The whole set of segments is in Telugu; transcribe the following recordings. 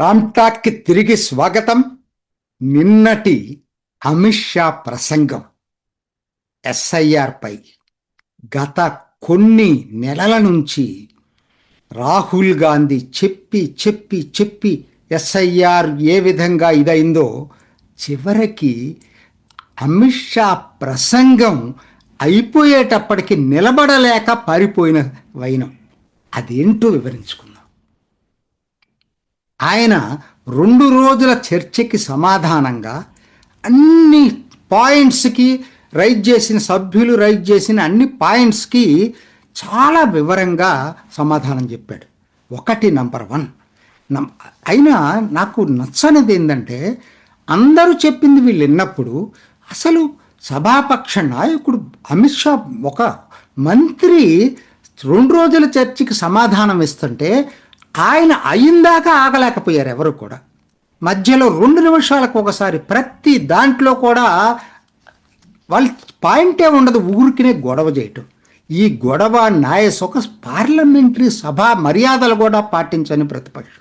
రామ్టాక్కి తిరిగి స్వాగతం. నిన్నటి అమిత్ షా ప్రసంగం. ఎస్ఐఆర్పై గత కొన్ని నెలల నుంచి రాహుల్ గాంధీ చెప్పి చెప్పి చెప్పి ఎస్ఐఆర్ ఏ విధంగా ఇదైందో చివరికి అమిత్ షా ప్రసంగం అయిపోయేటప్పటికి నిలబడలేక పారిపోయిన వైనం. అదేంటో వివరించుకుందాం. ఆయన రెండు రోజుల చర్చకి సమాధానంగా అన్ని పాయింట్స్కి రైట్ చేసిన సభ్యులు రైట్ చేసిన అన్ని పాయింట్స్కి చాలా వివరంగా సమాధానం చెప్పాడు. ఒకటి నంబర్ వన్. నం అయినా నాకు నచ్చనిది ఏంటంటే అందరూ చెప్పింది వీళ్ళు విన్నప్పుడు అసలు సభాపక్ష నాయకుడు అమిత్ షా ఒక మంత్రి రెండు రోజుల చర్చకి సమాధానం ఇస్తుంటే ఆయన అయిందాకా ఆగలేకపోయారు ఎవరు కూడా. మధ్యలో రెండు నిమిషాలకు ఒకసారి ప్రతి దాంట్లో కూడా వాళ్ళ పాయింటే ఉండదు ఊరికినే గొడవ చేయటం. ఈ గొడవ నాయస్ ఒక పార్లమెంటరీ సభ మర్యాదలు కూడా పాటించని ప్రతిపక్షం.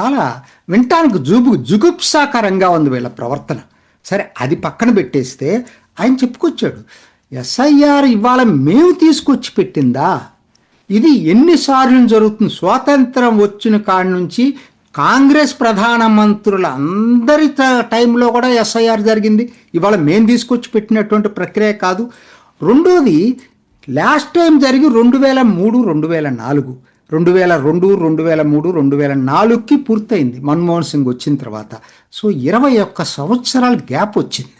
చాలా వినటానికి జుబు జుగుప్సాకరంగా ఉంది వీళ్ళ ప్రవర్తన. సరే అది పక్కన పెట్టేస్తే ఆయన చెప్పుకొచ్చాడు ఎస్ఐఆర్ ఇవాళ మేము తీసుకొచ్చి పెట్టిందా? ఇది ఎన్నిసార్లు జరుగుతుంది. స్వాతంత్రం వచ్చిన కాడి నుంచి కాంగ్రెస్ ప్రధానమంత్రుల అందరి టైంలో కూడా ఎస్ఐఆర్ జరిగింది. ఇవాళ మేము తీసుకొచ్చి పెట్టినటువంటి ప్రక్రియ కాదు. రెండోది లాస్ట్ టైం జరిగి రెండు వేల మూడు రెండు వేల నాలుగు. రెండు వేల రెండు రెండు వేల మూడు రెండు వేల నాలుగుకి పూర్తయింది. మన్మోహన్ సింగ్ వచ్చిన తర్వాత. సో ఇరవై ఒక్క సంవత్సరాల గ్యాప్ వచ్చింది.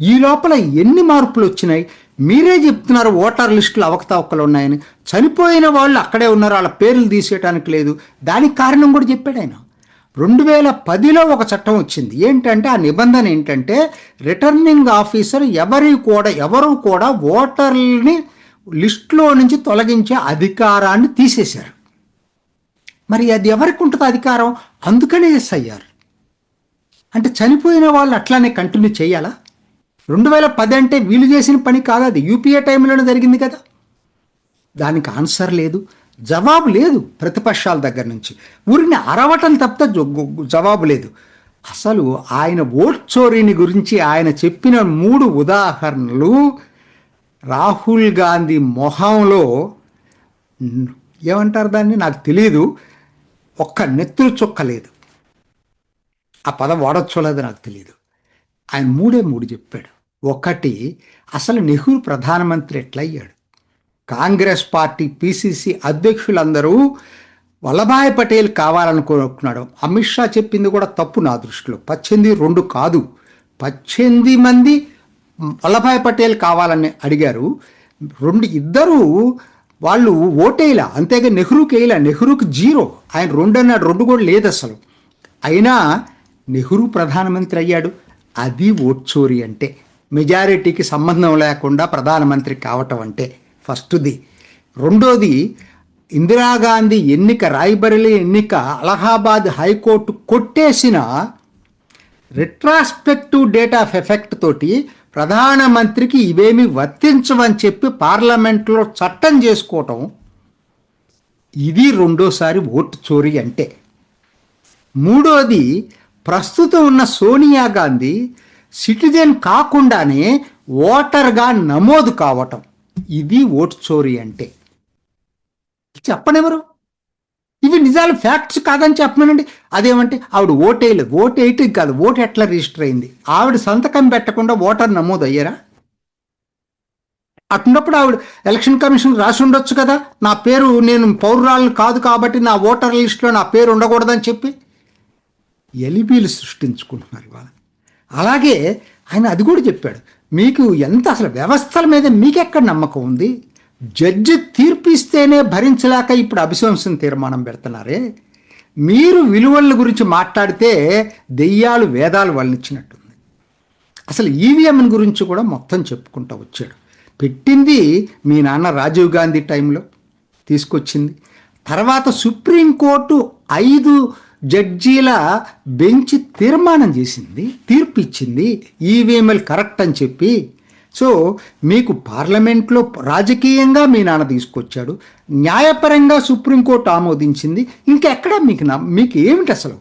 ఈ లోపల ఎన్ని మార్పులు వచ్చినాయి? మీరే చెప్తున్నారు ఓటర్ లిస్టులు అవకతవకలు ఉన్నాయని. చనిపోయిన వాళ్ళు అక్కడే ఉన్నారు వాళ్ళ పేర్లు తీసేయటానికి లేదు. దానికి కారణం కూడా చెప్పాడు ఆయన. రెండు వేల పదిలో ఒక చట్టం వచ్చింది. ఏంటంటే ఆ నిబంధన ఏంటంటే రిటర్నింగ్ ఆఫీసర్ ఎవరి కూడా ఎవరు కూడా ఓటర్లని లిస్టులో నుంచి తొలగించే అధికారాన్ని తీసేశారు. మరి అది ఎవరికి ఉంటుంది అధికారం? అందుకనే ఎస్ అయ్యారు అంటే చనిపోయిన వాళ్ళు అట్లానే కంటిన్యూ చేయాలా? రెండు వేల పది అంటే వీళ్ళు చేసిన పని కాదు అది. యూపీఏ టైంలోనే జరిగింది కదా. దానికి ఆన్సర్ లేదు జవాబు లేదు ప్రతిపక్షాల దగ్గర నుంచి. ఊరిని అరవటం తప్ప జవాబు లేదు. అసలు ఆయన ఓట్ చోరీని గురించి ఆయన చెప్పిన మూడు ఉదాహరణలు రాహుల్ గాంధీ మొహంలో ఏమంటారు దాన్ని? నాకు తెలియదు ఒక్క నెత్తురు చుక్క లేదు ఆ పదం వాడొచ్చో లేదో నాకు తెలియదు ఆయన మూడే మూడు చెప్పాడు. ఒకటి అసలు నెహ్రూ ప్రధానమంత్రి ఎట్లయ్యాడు? కాంగ్రెస్ పార్టీ పిసిసి అధ్యక్షులందరూ వల్లభాయ్ పటేల్ కావాలనుకుంటున్నాడు. అమిత్ షా చెప్పింది కూడా తప్పు నా దృష్టిలో. పద్దెనిమిది రెండు కాదు. పద్దెనిమిది మంది వల్లభాయ్ పటేల్ కావాలని అడిగారు. రెండు ఇద్దరు వాళ్ళు ఓటేలా అంతేగా నెహ్రూకి వేయలే? నెహ్రూకి జీరో. ఆయన రెండు అన్నాడు రెండు కూడా లేదు అసలు అయినా నెహ్రూ ప్రధానమంత్రి అయ్యాడు. అది ఓట్ చోరీ అంటే. మెజారిటీకి సంబంధం లేకుండా ప్రధానమంత్రి కావటం అంటే ఫస్ట్ది. రెండోది ఇందిరాగాంధీ ఎన్నిక రాయ్బరేలీ ఎన్నిక అలహాబాద్ హైకోర్టు కొట్టేసిన రిట్రాస్పెక్టివ్ డేట్ ఆఫ్ ఎఫెక్ట్ తోటి ప్రధానమంత్రికి ఇవేమి వర్తించవని చెప్పి పార్లమెంట్లో చట్టం చేసుకోవటం ఇది రెండోసారి ఓటు చోరీ అంటే. మూడోది ప్రస్తుతం ఉన్న సోనియా గాంధీ సిటిజన్ కాకుండానే ఓటర్గా నమోదు కావటం. ఇది ఓటు చోరీ అంటే. చెప్పనెవరు? ఇవి నిజాలు ఫ్యాక్ట్స్ కాదని చెప్పమనండి. అదేమంటే ఆవిడ ఓటేయలేదు ఓటు వేయటం కాదు ఓటు ఎట్లా రిజిస్టర్ అయింది? ఆవిడ సంతకం పెట్టకుండా ఓటర్ నమోదు అయ్యారా? అటున్నప్పుడు ఆవిడ ఎలక్షన్ కమిషన్ రాసి ఉండొచ్చు కదా? నా పేరు నేను పౌరురాలను కాదు కాబట్టి నా ఓటర్ లిస్టులో నా పేరు ఉండకూడదని చెప్పి ఎలిబీలు సృష్టించుకుంటున్నారు ఇవాళ. అలాగే ఆయన అది కూడా చెప్పాడు మీకు ఎంత అసలు వ్యవస్థల మీద మీకెక్కడ నమ్మకం ఉంది? జడ్జి తీర్పు ఇస్తేనే భరించలేక ఇప్పుడు అభిశంసన తీర్మానం పెడుతున్నారే. మీరు విలువల గురించి మాట్లాడితే దెయ్యాలు వేదాలు వల్లించినట్టుంది అసలు ఈవీఎం గురించి కూడా మొత్తం చెప్పుకుంటూ వచ్చాడు. పెట్టింది మీ నాన్న రాజీవ్ గాంధీ టైంలో తీసుకొచ్చింది. తర్వాత సుప్రీంకోర్టు ఐదు జడ్జీల బెంచ్ తీర్మానం చేసింది తీర్పు ఇచ్చింది ఈవీఎంఎల్ కరెక్ట్ అని చెప్పి. సో మీకు పార్లమెంట్లో రాజకీయంగా మీ నాన్న తీసుకొచ్చాడు న్యాయపరంగా సుప్రీంకోర్టు ఆమోదించింది. ఇంకెక్కడ మీకు నా మీకు ఏమిటి అసలు?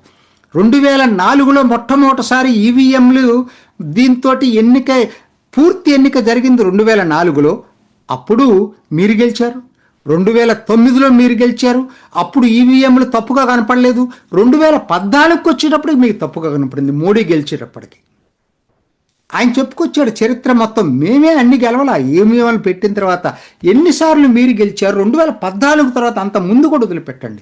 రెండు వేల నాలుగులో మొట్టమొదటిసారి ఈవీఎంలు దీంతో ఎన్నిక పూర్తి ఎన్నిక జరిగింది రెండు వేల నాలుగులో అప్పుడు మీరు గెలిచారు. రెండు వేల తొమ్మిదిలో మీరు గెలిచారు. అప్పుడు ఈవీఎంలు తప్పుగా కనపడలేదు. రెండు వేల పద్నాలుగుకి వచ్చేటప్పుడు మీకు తప్పుగా కనపడింది. మోడీ గెలిచేటప్పటికి. ఆయన చెప్పుకొచ్చాడు చరిత్ర మొత్తం. మేమే అన్ని గెలవాల? ఈవీఎంలు పెట్టిన తర్వాత ఎన్నిసార్లు మీరు గెలిచారు? రెండు వేల పద్నాలుగు తర్వాత అంత ముందు కూడా వదిలిపెట్టండి.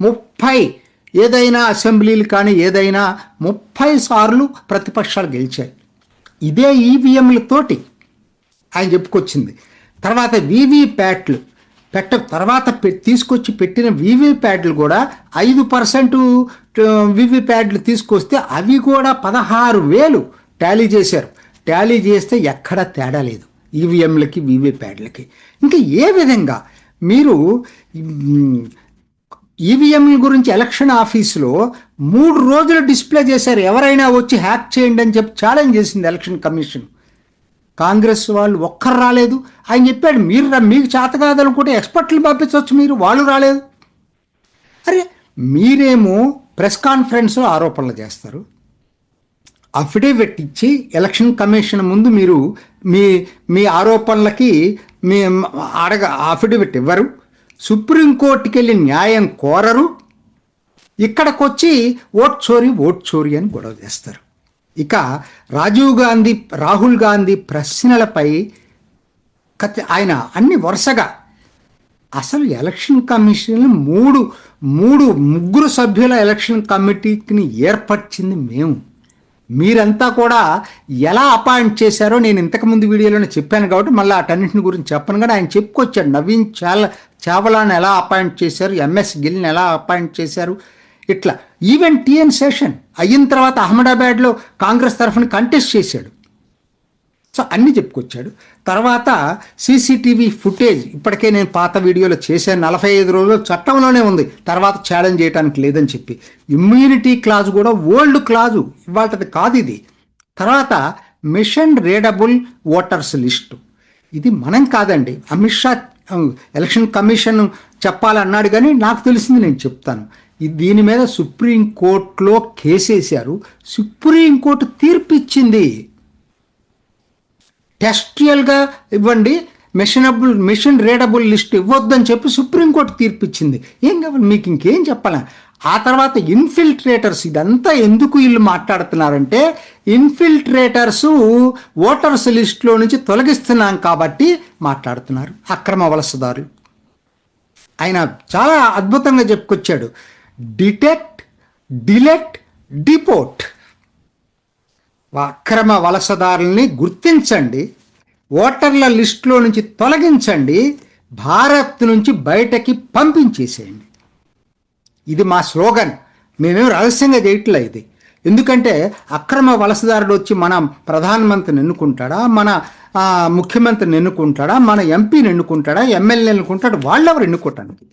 ముప్పై ఏదైనా అసెంబ్లీలు కానీ ఏదైనా ముప్పై సార్లు ప్రతిపక్షాలు గెలిచాయి. ఇదే ఈవీఎంలతోటి ఆయన చెప్పుకొచ్చింది. తర్వాత వీవీప్యాట్లు పెట్ట తర్వాత తీసుకొచ్చి పెట్టిన వీవీప్యాట్లు కూడా ఐదు పర్సెంట్ ప్యాడ్లు తీసుకొస్తే అవి కూడా పదహారు వేలు టాలీ చేశారు. టాలీ చేస్తే ఎక్కడా తేడా లేదు. ఈవీఎంలకి వీవీప్యాట్లకి ఇంకా ఏ విధంగా మీరు ఈవీఎంల గురించి ఎలక్షన్ ఆఫీసులో మూడు రోజులు డిస్ప్లే చేశారు. ఎవరైనా వచ్చి హ్యాక్ చేయండి అని చెప్పి ఛాలెంజ్ చేసింది ఎలక్షన్ కమిషన్. కాంగ్రెస్ వాళ్ళు ఒక్కరు రాలేదు. ఆయన చెప్పాడు మీరు రా- మీకు చేత కాదనుకుంటే ఎక్స్పర్ట్లు పంపించవచ్చు మీరు వాళ్ళు రాలేదు. అరే మీరేమో ప్రెస్ కాన్ఫరెన్స్లో ఆరోపణలు చేస్తారు. అఫిడేవిట్ ఇచ్చి ఎలక్షన్ కమిషన్ ముందు మీరు మీ మీ ఆరోపణలకి మీ అడగ అఫిడవిట్ ఇవ్వరు. సుప్రీంకోర్టుకి వెళ్ళి న్యాయం కోరరు. ఇక్కడికొచ్చి ఓట్ చోరీ ఓట్ చోరీ అని గొడవ చేస్తారు. ఇక రాజీవ్ గాంధీ రాహుల్ గాంధీ ప్రశ్నలపై కత్తి ఆయన అన్ని వరుసగా అసలు ఎలక్షన్ కమిషన్ మూడు మూడు ముగ్గురు సభ్యుల ఎలక్షన్ కమిటీని ఏర్పరిచింది మేము. మీరంతా కూడా ఎలా అపాయింట్ చేశారో నేను ఇంతకుముందు వీడియోలోనే చెప్పాను కాబట్టి మళ్ళీ అటన్నింటిని గురించి చెప్పను. కానీ ఆయన చెప్పుకొచ్చాడు నవీన్ చాల చావలాను ఎలా అపాయింట్ చేశారు ఎంఎస్ గిల్ని ఎలా అపాయింట్ చేశారు ఇట్లా. ఈవెన్ టీఎన్ సెషన్ అయిన తర్వాత అహ్మదాబాద్లో కాంగ్రెస్ తరఫున కంటెస్ట్ చేశాడు. సో అన్నీ చెప్పుకొచ్చాడు. తర్వాత సీసీటీవీ ఫుటేజ్ ఇప్పటికే నేను పాత వీడియోలో చేశాను. నలభై ఐదు రోజులు చట్టంలోనే ఉంది. తర్వాత ఛాలెంజ్ చేయడానికి లేదని చెప్పి. ఇమ్యూనిటీ క్లాజ్ కూడా ఓల్డ్ క్లాజు. ఇవాళది కాదు ఇది. తర్వాత మిషన్ రీడబుల్ ఓటర్స్ లిస్టు. ఇది మనం కాదండి. అమిత్ షా ఎలక్షన్ కమిషన్ చెప్పాలన్నాడు కానీ నాకు తెలిసింది నేను చెప్తాను. దీని మీద సుప్రీంకోర్టులో కేసేశారు. సుప్రీంకోర్టు తీర్పిచ్చింది. టెస్టియల్గా ఇవ్వండి. మెషనబుల్ మెషిన్ రీడబుల్ లిస్ట్ ఇవ్వద్దని చెప్పి సుప్రీంకోర్టు తీర్పిచ్చింది. ఏం కావాలి? మీకు ఇంకేం చెప్పాలా? ఆ తర్వాత ఇన్ఫిల్ట్రేటర్స్ ఇదంతా ఎందుకు వీళ్ళు మాట్లాడుతున్నారంటే ఇన్ఫిల్ట్రేటర్స్ ఓటర్స్ లిస్టులో నుంచి తొలగిస్తున్నాం కాబట్టి మాట్లాడుతున్నారు. అక్రమ వలసదారులు ఆయన చాలా అద్భుతంగా చెప్పుకొచ్చాడు. డిటెక్ట్ డిలెక్ట్ డిపోర్ట్ అక్రమ వలసదారుల్ని గుర్తించండి. ఓటర్ల లిస్టులో నుంచి తొలగించండి. భారత్ నుంచి బయటకి పంపించేసేయండి. ఇది మా స్లోగన్. మేమేం రహస్యంగా చేయట్లే ఇది. ఎందుకంటే అక్రమ వలసదారుడు వచ్చి మన ప్రధానమంత్రిని ఎన్నుకుంటాడా? మన ముఖ్యమంత్రిని ఎన్నుకుంటాడా? మన ఎంపీని ఎన్నుకుంటాడా? ఎమ్మెల్యేని ఎన్నుకుంటాడు? వాళ్ళెవరు ఎన్నుకోవటానికి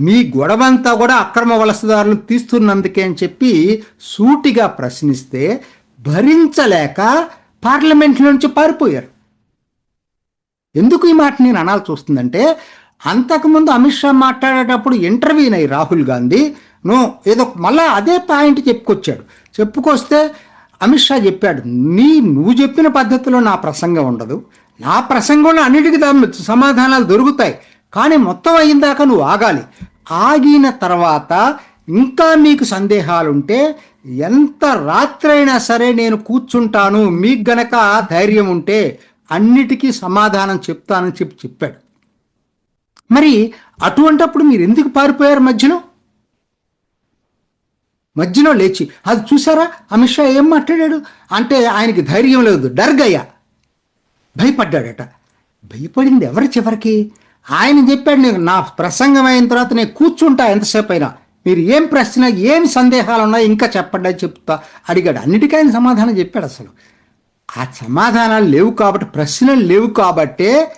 మీ గొడవంతా కూడా అక్రమ వలసదారులు తీస్తున్నందుకే అని చెప్పి సూటిగా ప్రశ్నిస్తే భరించలేక పార్లమెంట్ నుంచి పారిపోయారు. ఎందుకు ఈ మాట నేను అనాల్సి వస్తుందంటే అంతకుముందు అమిత్ షా మాట్లాడేటప్పుడు ఇంటర్వ్యూన్ అయ్యి రాహుల్ గాంధీ. నో ఏదో మళ్ళా అదే పాయింట్ చెప్పుకొచ్చాడు. చెప్పుకొస్తే అమిత్ షా చెప్పాడు నీ నువ్వు చెప్పిన పద్ధతిలో నా ప్రసంగం ఉండదు. నా ప్రసంగంలో అన్నిటికీ సమాధానాలు దొరుకుతాయి. కానీ మొత్తం అయ్యిందాక నువ్వు ఆగాలి. ఆగిన తర్వాత ఇంకా మీకు సందేహాలుంటే ఎంత రాత్రైనా సరే నేను కూర్చుంటాను మీకు గనక ధైర్యం ఉంటే అన్నిటికీ సమాధానం చెప్తానని చెప్పి చెప్పాడు. మరి అటువంటప్పుడు మీరు ఎందుకు పారిపోయారు మధ్యలో? మధ్యలో లేచి అది చూసారా? అమిత్ షా ఏం మాట్లాడాడు? అంటే ఆయనకి ధైర్యం లేదు. డర్గయ్యా. భయపడ్డాడట. భయపడింది ఎవరు చివరికి? ఆయన చెప్పాడు నేను నా ప్రసంగం అయిన తర్వాత నేను కూర్చుంటా ఎంతసేపు అయినా. మీరు ఏం ప్రశ్న ఏం సందేహాలు ఉన్నాయి ఇంకా చెప్పండి అని చెప్తా అడిగాడు. అన్నిటికీ ఆయన సమాధానం చెప్పాడు అసలు. ఆ సమాధానాలు లేవు కాబట్టి ప్రశ్నలు లేవు కాబట్టే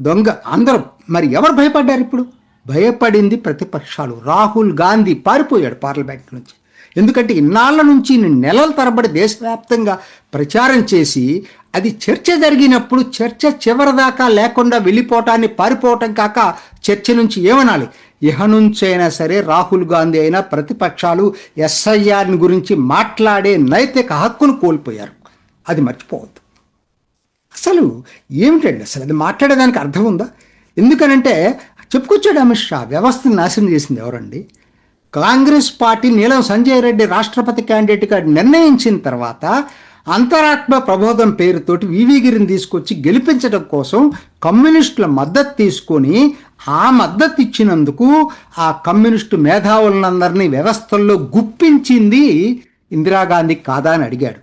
దొంగ అందరూ మరి ఎవరు భయపడ్డారు ఇప్పుడు? భయపడింది ప్రతిపక్షాలు. రాహుల్ గాంధీ పారిపోయాడు పార్లమెంట్ నుంచి. ఎందుకంటే ఇన్నాళ్ళ నుంచి నెలల తరబడి దేశవ్యాప్తంగా ప్రచారం చేసి అది చర్చ జరిగినప్పుడు చర్చ చివరిదాకా లేకుండా వెళ్ళిపోవటాన్ని పారిపోవటం కాక చర్చ నుంచి ఏమనాలి? ఇహ నుంచైనా సరే రాహుల్ గాంధీ అయినా ప్రతిపక్షాలు ఎస్ఐఆర్ని గురించి మాట్లాడే నైతిక హక్కును కోల్పోయారు. అది మర్చిపోవద్దు. అసలు ఏమిటండి అసలు అది మాట్లాడేదానికి అర్థం ఉందా? ఎందుకనంటే చెప్పుకొచ్చాడు అమిత్ షా వ్యవస్థను నాశనం చేసింది ఎవరండి? కాంగ్రెస్ పార్టీ నీలం సంజయ్ రెడ్డి రాష్ట్రపతి క్యాండిడేట్గా నిర్ణయించిన తర్వాత అంతరాత్మ ప్రబోధం పేరుతోటి వివిగిరిని తీసుకొచ్చి గెలిపించడం కోసం కమ్యూనిస్టుల మద్దతు తీసుకొని ఆ మద్దతు ఇచ్చినందుకు ఆ కమ్యూనిస్టు మేధావులందరినీ వ్యవస్థల్లో గుప్పించింది ఇందిరాగాంధీ కాదా అని అడిగాడు.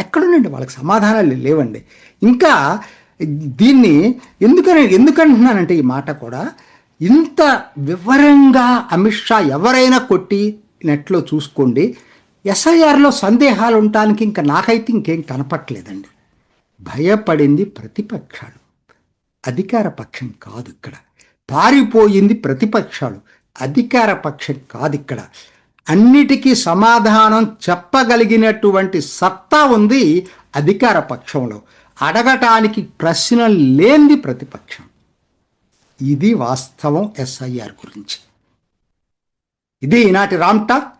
ఎక్కడుండండి? వాళ్ళకి సమాధానాలు లేవండి. ఇంకా దీన్ని ఎందుకని ఎందుకంటున్నానంటే ఈ మాట కూడా ఇంత వివరంగా అమిత్ షా ఎవరైనా కొట్టి నెట్లో చూసుకోండి. ఎస్ఐఆర్లో సందేహాలు ఉండటానికి ఇంకా నాకైతే ఇంకేం కనపట్లేదండి. భయపడింది ప్రతిపక్షాలు. అధికార పక్షం కాదు ఇక్కడ. పారిపోయింది ప్రతిపక్షాలు. అధికార పక్షం కాదు ఇక్కడ. అన్నిటికీ సమాధానం చెప్పగలిగినటువంటి సత్తా ఉంది అధికార పక్షంలో. అడగటానికి ప్రశ్న లేనిది ప్రతిపక్షం. ఇది వాస్తవం ఎస్ఐఆర్ గురించి. ఇది ఈనాటి రామ్ టాక్.